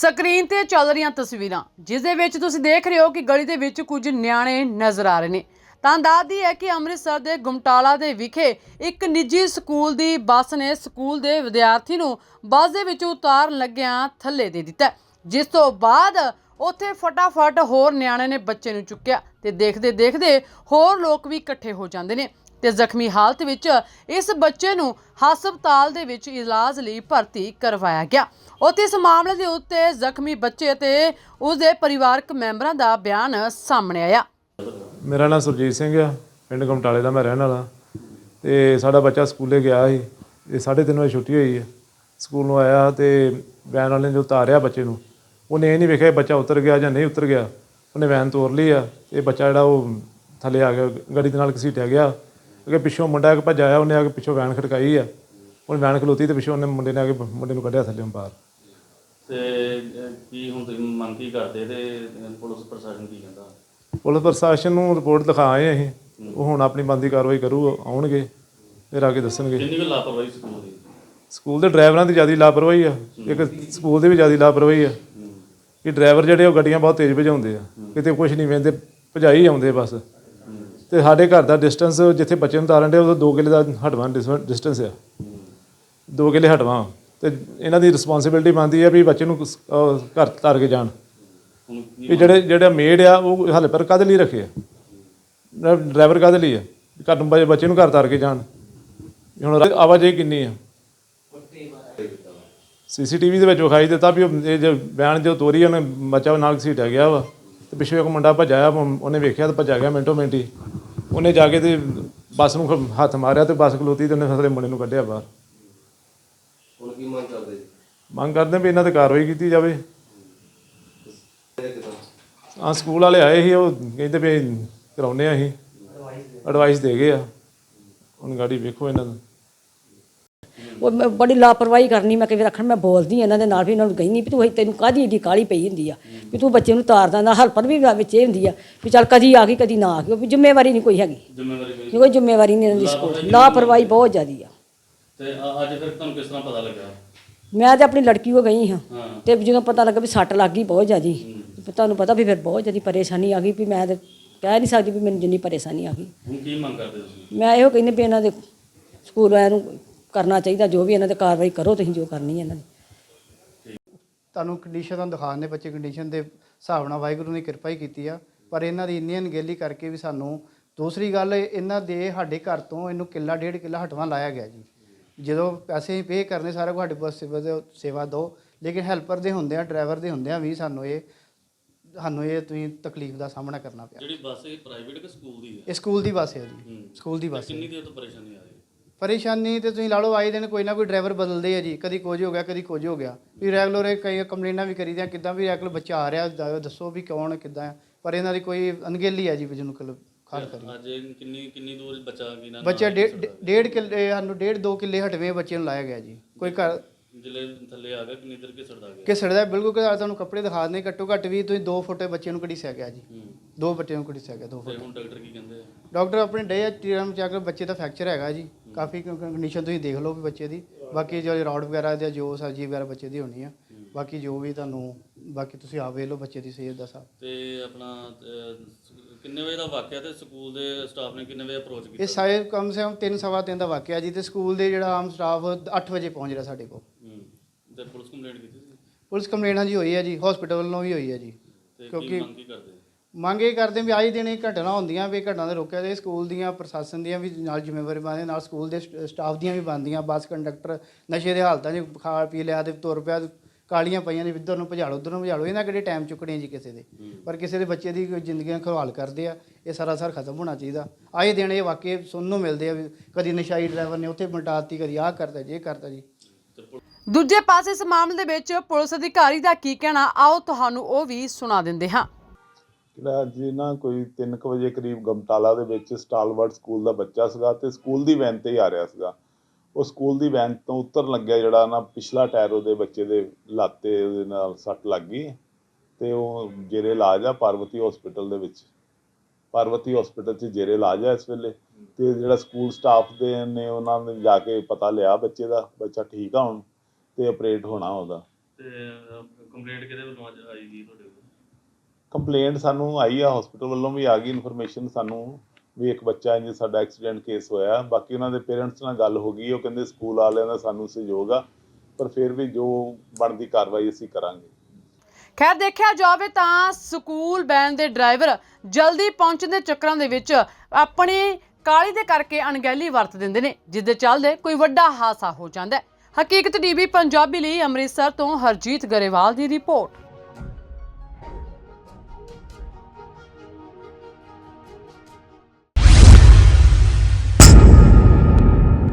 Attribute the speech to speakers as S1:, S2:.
S1: Screen ਤੇ ਚੱਲ ਰਹੀਆਂ ਤਸਵੀਰਾਂ, ਜਿਸ ਦੇ ਵਿੱਚ ਤੁਸੀਂ ਦੇਖ ਰਹੇ ਹੋ ਕਿ ਗਲੀ ਦੇ ਵਿੱਚ ਕੁਝ ਨਿਆਣੇ ਨਜ਼ਰ ਆ ਰਹੇ ਨੇ। ਤਾਂ ਦੱਸਦੀ ਹੈ ਕਿ ਅੰਮ੍ਰਿਤਸਰ ਦੇ ਗੁਮਟਾਲਾ ਦੇ ਵਿਖੇ ਇੱਕ ਨਿੱਜੀ ਸਕੂਲ ਦੀ ਬੱਸ ਨੇ ਸਕੂਲ ਦੇ ਵਿਦਿਆਰਥੀ ਨੂੰ ਬੱਸ ਦੇ ਵਿੱਚ ਉਤਾਰਨ ਲੱਗਿਆਂ ਥੱਲੇ ਦੇ ਦਿੱਤਾ ਜਿਸ ਤੋਂ ਬਾਅਦ ਉੱਥੇ ਫਟਾਫਟ ਹੋਰ ਨਿਆਣੇ ਨੇ ਬੱਚੇ ਨੂੰ ਚੁੱਕਿਆ ਤੇ ਦੇਖਦੇ ਦੇਖਦੇ ਹੋਰ ਲੋਕ ਵੀ ਇਕੱਠੇ ਹੋ ਜਾਂਦੇ ਨੇ। ਤੇ ਜ਼ਖਮੀ ਹਾਲਤ ਵਿੱਚ ਇਸ ਬੱਚੇ ਨੂੰ ਹਸਪਤਾਲ ਦੇ ਵਿੱਚ ਇਲਾਜ ਲਈ ਭਰਤੀ ਕਰਵਾਇਆ ਗਿਆ। ਉੱਥੇ ਇਸ ਮਾਮਲੇ ਦੇ ਉੱਤੇ ਜ਼ਖਮੀ ਬੱਚੇ ਤੇ ਉਸ ਦੇ ਪਰਿਵਾਰਕ ਮੈਂਬਰਾਂ ਦਾ ਬਿਆਨ ਸਾਹਮਣੇ ਆਇਆ।
S2: ਮੇਰਾ ਨਾਮ ਸੁਰਜੀਤ ਸਿੰਘ ਆ, ਪਿੰਡ ਗਮਟਾਲੇ ਦਾ ਮੈਂ ਰਹਿਣ ਵਾਲਾ। ਤੇ ਸਾਡਾ ਬੱਚਾ ਸਕੂਲੇ ਗਿਆ ਸੀ, ਤੇ 3:30 ਵਜੇ ਛੁੱਟੀ ਹੋਈ ਹੈ ਸਕੂਲ ਨੂੰ ਆਇਆ ਤੇ ਵੈਨ ਵਾਲੇ ਨੇ ਜੋ ਉਤਾਰਿਆ ਬੱਚੇ ਨੂੰ, ਉਹਨੇ ਇਹ ਨਹੀਂ ਵੇਖਿਆ ਬੱਚਾ ਉਤਰ ਗਿਆ ਜਾਂ ਨਹੀਂ ਉਤਰ ਗਿਆ। ਉਹਨੇ ਵੈਨ ਤੋਰ ਲਈ ਆ, ਤੇ ਬੱਚਾ ਜਿਹੜਾ ਉਹ ਥੱਲੇ ਆ ਗਿਆ, ਗੱਡੀ ਦੇ ਨਾਲ ਘਸੀਟਿਆ ਗਿਆ। ਅੱਗੇ ਪਿੱਛੋਂ ਮੁੰਡਾ ਇੱਕ ਭੱਜ ਆਇਆ ਉਹਨੇ ਆ ਕੇ ਪਿੱਛੋਂ ਵੈਨ ਖੜਕਾਈ ਆ। ਉਹਨੇ ਵੈਨ ਖਲੋਤੀ ਤੇ ਪਿੱਛੋਂ ਉਹਨੇ ਮੁੰਡੇ ਨੇ ਆ ਕੇ ਮੁੰਡੇ ਨੂੰ ਕੱਢਿਆ ਥੱਲੇ ਬਾਹਰ।
S3: ਤੇ ਅਹ, ਕੀ ਹੁਣ ਤੁਸੀਂ ਮੰਗ ਕੀ ਕਰਦੇ ਤੇ ਅਹ, ਪੁਲਿਸ ਪ੍ਰਸ਼ਾਸਨ ਕੀ ਕਹਿੰਦਾ?
S2: ਪੁਲਿਸ ਪ੍ਰਸ਼ਾਸਨ ਨੂੰ ਰਿਪੋਰਟ ਲਿਖਾ ਆਏ ਅਸੀਂ। ਉਹ ਹੁਣ ਆਪਣੀ ਬੰਦੀ ਕਾਰਵਾਈ ਕਰੂ ਆਉਣਗੇ ਫਿਰ ਆ ਕੇ ਦੱਸਣਗੇ।
S3: ਕਿੰਨੀ ਕੁ ਲਾਪਰਵਾਹੀ ਸਕੂਲ ਦੀ?
S2: ਸਕੂਲ ਦੇ ਡਰਾਈਵਰਾਂ ਦੀ ਜ਼ਿਆਦਾ ਲਾਪਰਵਾਹੀ ਆ। ਇੱਕ ਸਕੂਲ ਦੀ ਵੀ ਜ਼ਿਆਦਾ ਲਾਪਰਵਾਹੀ ਆ। ਕਿ ਡਰਾਈਵਰ ਜਿਹੜੇ ਉਹ ਗੱਡੀਆਂ ਬਹੁਤ ਤੇਜ਼ ਭਜਾਉਂਦੇ ਆ। ਕਿਤੇ ਕੁਝ ਨਹੀਂ ਵੇਂਦੇ ਭਜਾਈ ਆਉਂਦੇ ਬਸ। ਤੇ ਸਾਡੇ ਘਰ ਦਾ ਡਿਸਟੈਂਸ ਜਿੱਥੇ ਬੱਚੇ ਨੂੰ ਤਾਰਨ ਦੇ ਉਹ 2 ਕਿਲੇ ਦਾ ਹਟਵਾਂ ਡਿਸਟੈਂਸ ਆ। 2 ਕਿਲੇ ਹਟਵਾਂ। ਤੇ ਇਹਨਾਂ ਦੀ ਰਿਸਪੌਂਸਿਬਿਲਟੀ ਬਣਦੀ ਆ ਵੀ ਬੱਚੇ ਨੂੰ ਘਰ ਤਾਰ ਕੇ ਜਾਣ। ਵੀ ਜਿਹੜੇ ਜਿਹੜਾ ਮੇਡ ਆ ਉਹ ਹਾਲੇ ਪਰ ਕਾਹਦੇ ਲਈ ਰੱਖੇ ਆ? ਡਰਾਈਵਰ ਕਾਹਦੇ ਲਈ ਆ? ਘਰ ਨੂੰ ਬੱਚੇ- ਨੂੰ ਘਰ ਤਾਰ ਕੇ ਜਾਣ। ਹੁਣ ਆਵਾਜਾਈ ਕਿੰਨੀ ਆ? ਸੀਸੀਟੀਵੀ ਦੇ ਵਿੱਚ ਵਿਖਾਈ ਦਿੱਤਾ ਵੀ ਇਹ ਜੋ ਬਿਆਨ ਜੋ ਤੋਰੀ ਉਹਨੇ ਬੱਚਾ ਨਾਲ ਘਸੀਟਿਆ ਗਿਆ ਵਾ। ਤੇ ਪਿੱਛੇ ਇੱਕ ਮੁੰਡਾ ਭੱਜਿਆ ਉਹਨੇ ਵੇਖਿਆ ਤੇ ਭੱਜਾ ਗਿਆ ਮਿੰਟੋ ਮਿੰਟੀ ਉਹਨੇ ਜਾ ਕੇ ਤੇ ਬੱਸ ਨੂੰ ਖ- ਹੱਥ ਮਾਰਿਆ ਤੇ ਬੱਸ ਖਲੋਤੀ ਤੇ ਉਹਨੇ ਫਸਲੇ ਮੁੰਡੇ ਨੂੰ ਕੱਢਿਆ ਬਾਹਰ।
S4: ਹੁਣ ਕੀ ਮੰਗ ਕਰਦੇ ਜੀ?
S2: ਮੰਗ ਕਰਦੇ ਵੀ ਇਹਨਾਂ ਤੇ ਕਾਰਵਾਈ ਕੀਤੀ ਜਾਵੇ। ਆ ਸਕੂਲ ਵਾਲੇ ਆਏ ਸੀ ਉਹ ਕਹਿੰਦੇ ਵੀ ਕਰਾਉਨੇ ਆ ਅਸੀਂ। ਐਡਵਾਈਸ ਦੇ ਗਏ ਆ। ਹੁਣ ਗਾੜੀ ਵੇਖੋ ਇਹਨਾਂ ਦਾ
S5: ਉਹ ਮੈਂ ਬੜੀ ਲਾਪਰਵਾਹੀ ਕਰਨੀ ਮੈਂ ਕਿਵੇਂ ਰੱਖਣ ਮੈਂ ਬੋਲਦੀ ਇਹਨਾਂ ਦੇ ਨਾਲ ਵੀ ਇਹਨਾਂ ਨੂੰ ਕਹਿੰਦੀ ਵੀ ਤੂੰ ਇਹ ਤੈਨੂੰ ਕਾਹਦੀ ਏਡੀ ਕਾਲੀ ਪਈ ਹੁੰਦੀ ਆ? ਵੀ ਤੂੰ ਬੱਚੇ ਨੂੰ ਤਾਰ ਦਿੰਦਾ ਹਲਪਤ ਵੀ ਵਿੱਚ ਇਹ ਹੁੰਦੀ ਆ ਵੀ ਚੱਲ ਕਦੀ ਆ ਗਈ ਕਦੀ ਨਾ ਆ ਗਈ ਉਹ ਵੀ ਜ਼ਿੰਮੇਵਾਰੀ ਨਹੀਂ ਕੋਈ ਹੈਗੀ।
S3: ਜ਼ਿੰਮੇਵਾਰੀ ਕੋਈ
S5: ਕੋਈ ਜ਼ਿੰਮੇਵਾਰੀ ਨਹੀਂ ਇਹਨਾਂ ਦੀ ਸਕੂਲ ਲਾਪਰਵਾਹੀ ਬਹੁਤ ਜ਼ਿਆਦੀ ਆ।
S3: ਤੇ ਅੱਜ ਫਿਰ ਤੁਹਾਨੂੰ ਕਿਸ ਤਰ੍ਹਾਂ ਪਤਾ ਲੱਗਾ?
S5: ਮੈਂ ਤੇ ਆਪਣੀ ਲੜਕੀ ਕੋ ਗਈ ਹਾਂ। ਤੇ ਜਦੋਂ ਪਤਾ ਲੱਗਾ ਵੀ ਸੱਟ ਲੱਗ ਗਈ ਬਹੁਤ ਜ਼ਿਆਦੀ। ਤੇ ਤੁਹਾਨੂੰ ਪਤਾ ਵੀ ਫਿਰ ਬਹੁਤ ਜ਼ਿਆਦੀ ਪਰੇਸ਼ਾਨੀ ਆ ਗਈ ਵੀ ਮੈਂ ਤੇ ਕਹਿ ਨਹੀਂ ਸਕਦੀ ਵੀ ਮੈਨੂੰ ਜਿੰਨੀ ਪਰੇਸ਼ਾਨੀ ਆ ਗਈ।
S3: ਹੁਣ ਕੀ ਮੰਗ ਕਰਦੇ ਤੁਸੀਂ?
S5: ਮੈਂ ਇਹੋ ਕਹਿੰਦੀ ਵੀ ਇਹਨਾਂ ਦੇ ਸਕੂਲ ਵਾਲਿਆਂ ਨੂੰ ਕਰਨਾ ਚਾਹੀਦਾ ਜੋ ਵੀ ਇਹਨਾਂ ਤੇ ਕਾਰਵਾਈ ਕਰੋ ਤੁਸੀਂ ਜੋ ਕਰਨੀ ਹੈ ਇਹਨਾਂ ਦੀ।
S6: ਤੁਹਾਨੂੰ ਕੰਡੀਸ਼ਨ ਤੁਹਾਨੂੰ ਦਿਖਾਉਂਦੇ ਬੱਚੇ ਕੰਡੀਸ਼ਨ ਦੇ ਹਿਸਾਬ ਨਾਲ ਵਾਹਿਗੁਰੂ ਨੇ ਕਿਰਪਾ ਹੀ ਕੀਤੀ ਆ। ਪਰ ਇਹਨਾਂ ਦੀ ਇੰਨੀ ਅਣਗਹਿਲੀ ਕਰਕੇ ਵੀ ਸਾਨੂੰ ਦੂਸਰੀ ਗੱਲ ਇਹਨਾਂ ਦੇ ਸਾਡੇ ਘਰ ਤੋਂ ਇਹਨੂੰ ਕਿੱਲਾ ਡੇਢ ਕਿੱਲਾ ਹਟਵਾ ਲਾਇਆ ਗਿਆ ਜੀ। ਜਦੋਂ ਪੈਸੇ ਪੇ ਕਰਨੇ ਸਾਰਾ ਸਾਡੇ ਪਾਸ ਸੇਵਾ ਦਿਓ- ਸੇਵਾ ਦਿਓ। ਲੇਕਿਨ ਹੈਲਪਰ ਦੇ ਹੁੰਦਿਆਂ ਡਰਾਈਵਰ ਦੇ ਹੁੰਦਿਆਂ ਵੀ ਸਾਨੂੰ ਇਹ ਸਾਨੂੰ ਇਹ ਤੁਸੀਂ ਤਕਲੀਫ ਦਾ ਸਾਹਮਣਾ ਕਰਨਾ ਪਿਆ।
S3: ਜਿਹੜੀ ਬੱਸ ਇਹ ਪ੍ਰਾਈਵੇਟ ਕਿ ਸਕੂਲ ਦੀ ਹੈ?
S6: ਇਹ ਸਕੂਲ ਦੀ ਬੱਸ ਹੈ ਜੀ। ਸਕੂਲ ਦੀ ਬੱਸ ਹੈ।
S3: ਕਿੰਨੀ ਦੇਰ ਤੋਂ ਪਰੇਸ਼ਾਨੀ ਆ ਰਹੀ ਹੈ?
S6: ਪਰੇਸ਼ਾਨੀ ਤੇ ਤੁਸੀਂ ਲਾ ਲਓ ਆਏ ਦਿਨ ਕੋਈ ਨਾ ਕੋਈ ਡਰਾਈਵਰ ਬਦਲਦੇ ਆ ਜੀ। ਕਦੀ ਕੁਝ ਹੋ ਗਿਆ ਕਦੀ ਕੁਝ ਹੋ ਗਿਆ। ਵੀ ਰੈਗੂਲਰ ਇਹ ਕਈ ਕੰਪਲੇਨਾਂ ਵੀ ਕਰੀਦੀਆਂ ਕਿੱਦਾਂ ਵੀ ਰੈਗੂਲਰ ਬੱਚਾ ਆ ਰਿਹਾ ਦ- ਦੱਸੋ ਵੀ ਕੌਣ ਕਿੱਦਾਂ। ਪਰ ਇਹਨਾਂ ਦੀ ਕੋਈ ਅਣਗਹਿਲੀ ਹੈ ਜੀ ਜਿਹਨੂੰ ਕਲ ਖਾਲ ਕਰੀ
S3: ਅੱਜ ਕਿੰਨੀ ਕਿੰਨੀ ਦੂਰ ਬੱਚਾ ਕੀ ਨਾ
S6: ਬੱਚਾ ਡੇਢ ਕਿੱਲੇ ਸਾਨੂੰ ਡੇਢ ਦੋ ਕਿੱਲੇ ਹਟਵੇਂ ਬੱਚੇ ਨੂੰ ਲਾਇਆ ਗਿਆ ਜੀ। ਕੋਈ ਘਰ
S3: ਜਿਲੇ ਥੱਲੇ ਆ ਗਿਆ ਕਿੰਨੀ ਦੇਰ ਕੇ ਸੜਦਾ ਗਿਆ?
S6: ਕਿਸੜਦਾ ਬਿਲਕੁਲ ਕਿ ਤੁਹਾਨੂੰ ਕੱਪੜੇ ਦਿਖਾ ਦਿੰਦੇ ਘੱਟੋ ਘੱਟ ਵੀ ਤੁਸੀਂ 2 ਫੁੱਟ ਬੱਚੇ ਨੂੰ ਘੜੀਸਿਆ ਗਿਆ ਜੀ। ਦੋ ਬੱਚੇ ਨੂੰ ਘੜੀਸਿਆ ਗਿਆ 2
S3: ਤੇ
S6: ਫੁੱਟ।
S3: ਹੁਣ ਡਾਕਟਰ ਕੀ ਕਹਿੰਦੇ ਆ?
S6: ਡਾਕਟਰ ਆਪਣੇ ਡੇ ਟੀਰਮ ਚੈੱਕ ਬੱਚੇ ਦਾ ਫ੍ਰੈਕਚਰ ਹੈਗਾ ਜੀ। ਕਾਫੀ ਕੰਡੀਸ਼ਨ ਤੁਸੀਂ ਦੇਖ ਲਓ ਵੀ ਬੱਚੇ ਦੀ। ਬਾਕੀ ਜੋ ਰੌਡ ਵਗੈਰਾ ਜਾਂ ਜੋ ਸਰਜੀ ਵਗੈਰਾ ਬੱਚੇ ਦੀ ਹੋਣੀ ਆ। ਬਾਕੀ ਜੋ ਵੀ ਤੁਹਾਨੂੰ ਬਾਕੀ ਤੁਸੀਂ ਆਪ ਵੇਖ ਲਓ ਬੱਚੇ ਦੀ ਸਿਹਤ ਦਾ ਸਭ
S3: ਤੇ ਆਪਣਾ ਅਹ, ਕਿੰਨੇ ਵਜੇ ਦਾ ਵਾਕਿਆ ਤੇ ਸਕੂਲ ਦੇ ਸਟਾਫ ਨੇ ਕਿੰਨੇ ਵਜੇ ਅਪਰੋਚ ਕੀਤਾ?
S6: ਇਹ ਸਾਰੇ ਕਮ ਸੇ ਕਮ 3 ਸਵਾ ਤਿੰਨ ਦਾ ਵਾਕਿਆ ਜੀ ਤੇ ਸਕੂਲ ਦੇ ਜਿਹੜਾ ਆਮ ਸਟਾਫ 8 ਵਜੇ ਪਹੁੰਚ ਰਿਹਾ ਸਾਡੇ ਕੋਲ।
S3: ਹੂੰ ਤੇ ਪੁਲਿਸ ਕੰਪਲੇਂਟ ਕੀਤੀ ਸੀ?
S6: ਪੁਲਿਸ ਕੰਪਲੇਂਟ ਜੀ ਹੋਈ ਹੈ ਜੀ ਹਸਪੀਟਲ ਵੱਲੋਂ ਵੀ ਹੋਈ ਹੈ ਜੀ।
S3: ਤੇ ਕੀ
S6: ਕਿਉਂਕਿ
S3: ਮੰਗ ਕੀ ਕਰਦੇ?
S6: ਮੰਗ ਇਹ ਕਰਦੇ ਵੀ ਆਈ ਦਿਨ ਇਹ ਘਟਨਾ ਹੁੰਦੀਆਂ ਵੀ ਘਟਨਾ ਦੇ ਰੋਕਿਆ ਜਾਏ ਸਕੂਲ ਦੀਆਂ ਪ੍ਰਸ਼ਾਸਨ ਦੀਆਂ ਵੀ ਨਾਲ ਜ਼ਿੰਮੇਵਾਰੀ ਬਣਦੀ ਨਾਲ ਸਕੂਲ ਦੇ ਸਟ- ਸਟਾਫ ਦੀਆਂ ਵੀ ਬਣਦੀਆਂ ਬੱਸ ਕੰਡਕਟਰ ਨਸ਼ੇ ਦੇ ਹਾਲਤਾਂ 'ਚ ਖਾ ਪੀ ਲਿਆ ਤੇ ਤੁਰ ਪਿਆ ਕਾਲੀਆਂ ਪਈਆਂ ਨੇ ਇੱਧਰ ਨੂੰ ਭਜਾਲੋ ਉੱਧਰ ਨੂੰ ਭਜਾਲੋ ਇਹਨਾਂ ਕਿਹੜੇ ਟਾਈਮ ਚੁੱਕਣੇ ਜੀ ਕਿਸੇ ਦੇ। ਪਰ ਕਿਸੇ ਦੇ ਬੱਚੇ ਦੀ ਜ਼ਿੰਦਗੀਆਂ ਖਵਾਲ ਕਰਦੇ ਆ ਇਹ ਸਾਰਾ ਸਰ ਖਤਮ ਹੋਣਾ ਚਾਹੀਦਾ। ਆਏ ਦਿਨ ਇਹ ਵਾਕਿਏ ਸੁਣਨ ਨੂੰ ਮਿਲਦੇ ਆ ਵੀ ਕਦੀ ਨਸ਼ਾਈ ਡਰਾਈਵਰ ਨੇ ਉੱਥੇ ਮਟਾਤੀ ਕਦੀ ਆਹ ਕਰਦਾ ਜੀ ਇਹ ਕਰਦਾ ਜੀ।
S1: ਦੂਜੇ ਪਾਸੇ ਇਸ ਮਾਮਲੇ ਦੇ ਵਿੱਚ ਪੁਲਿਸ ਅਧਿਕਾਰੀ ਦਾ ਕੀ ਕਹਿਣਾ ਆਓ ਤੁਹਾਨੂੰ ਉਹ ਵੀ ਸੁਣਾ ਦਿੰਦੇ ਹਾਂ।
S7: ਜਿਹੜਾ ਅੱਜ ਨਾ ਕੋਈ 3:00 ਵਜੇ ਕਰੀਬ ਗਮਟਾਲਾ ਦੇ ਵਿੱਚ ਸਟਾਲਵਰਡ ਸਕੂਲ ਦਾ ਬੱਚਾ ਸੀਗਾ ਤੇ ਸਕੂਲ ਦੀ ਵੈਨ ਤੇ ਹੀ ਆ ਰਿਹਾ ਸੀਗਾ। ਉਹ ਸਕੂਲ ਦੀ ਵੈਨ ਤੋਂ ਉਤਰਨ ਲੱਗਿਆ ਜਿਹੜਾ ਨਾ ਪਿਛਲਾ ਟਾਇਰ ਉਹਦੇ ਬੱਚੇ ਦੇ ਲਾਤੇ ਉਹਦੇ ਨਾਲ ਸੱਟ ਲੱਗ ਗਈ ਤੇ ਉਹ ਜੇਰੇ ਇਲਾਜ ਆ ਪਾਰਵਤੀ ਹਸਪੀਟਲ ਦੇ ਵਿੱਚ। ਪਾਰਵਤੀ ਹਸਪੀਟਲ 'ਚ ਜੇਰੇ ਇਲਾਜ ਆ ਇਸ ਵੇਲੇ ਤੇ ਜਿਹੜਾ ਸਕੂਲ ਸਟਾਫ ਦੇ ਨੇ ਉਹਨਾਂ ਨੇ ਜਾ ਕੇ ਪਤਾ ਲਿਆ ਬੱਚੇ ਦਾ ਬੱਚਾ ਠੀਕ ਆ ਹੁਣ ਤੇ ਆਪਰੇਟ ਹੋਣਾ ਉਹਦਾ।
S3: ਤੇ ਅਹ, ਕਿਹਦੇ ਵੱਲੋਂ ਅੱਜ ਆਈ ਗਈ ਤੁਹਾਡੇ ਕੋਲ?
S7: ਕੰਪਲੇਂਟ ਸਾਨੂੰ ਆਈ ਆ ਹਸਪੀਟਲ ਵੱਲੋਂ ਵੀ ਆ ਗਈ ਇਨਫੋਰਮੇਸ਼ਨ ਸਾਨੂੰ ਵੀ ਇੱਕ ਬੱਚਾ ਇੰਜ ਸਾਡਾ ਐਕਸੀਡੈਂਟ ਕੇਸ ਹੋਇਆ। ਬਾਕੀ ਉਹਨਾਂ ਦੇ ਪੇਰੈਂਟਸ ਨਾਲ ਗੱਲ ਹੋ ਗਈ, ਉਹ ਕਹਿੰਦੇ ਸਕੂਲ ਵਾਲਿਆਂ ਦਾ ਸਾਨੂੰ ਸਹਿਯੋਗ ਆ, ਪਰ ਫਿਰ ਵੀ ਜੋ ਬਣਦੀ ਕਾਰਵਾਈ ਅਸੀਂ ਕਰਾਂਗੇ।
S1: ਖੈਰ, ਦੇਖਿਆ ਜਾਵੇ ਤਾਂ ਸਕੂਲ ਵੈਨ ਦੇ ਡਰਾਈਵਰ ਜਲਦੀ ਪਹੁੰਚਣ ਦੇ ਚੱਕਰਾਂ ਦੇ ਵਿੱਚ ਆਪਣੀ ਕਾਲੀ ਦੇ ਕਰਕੇ ਅਣਗਹਿਲੀ ਵਰਤ ਦਿੰਦੇ ਨੇ ਜਿਸ ਦੇ ਚੱਲਦੇ ਕੋਈ ਵੱਡਾ ਹਾਦਸਾ ਹੋ ਜਾਂਦਾ ਹੈ। ਹਕੀਕਤ ਟੀਵੀ ਪੰਜਾਬੀ ਲਈ ਅੰਮ੍ਰਿਤਸਰ ਤੋਂ ਹਰਜੀਤ ਗਰੇਵਾਲ ਦੀ ਰਿਪੋਰਟ।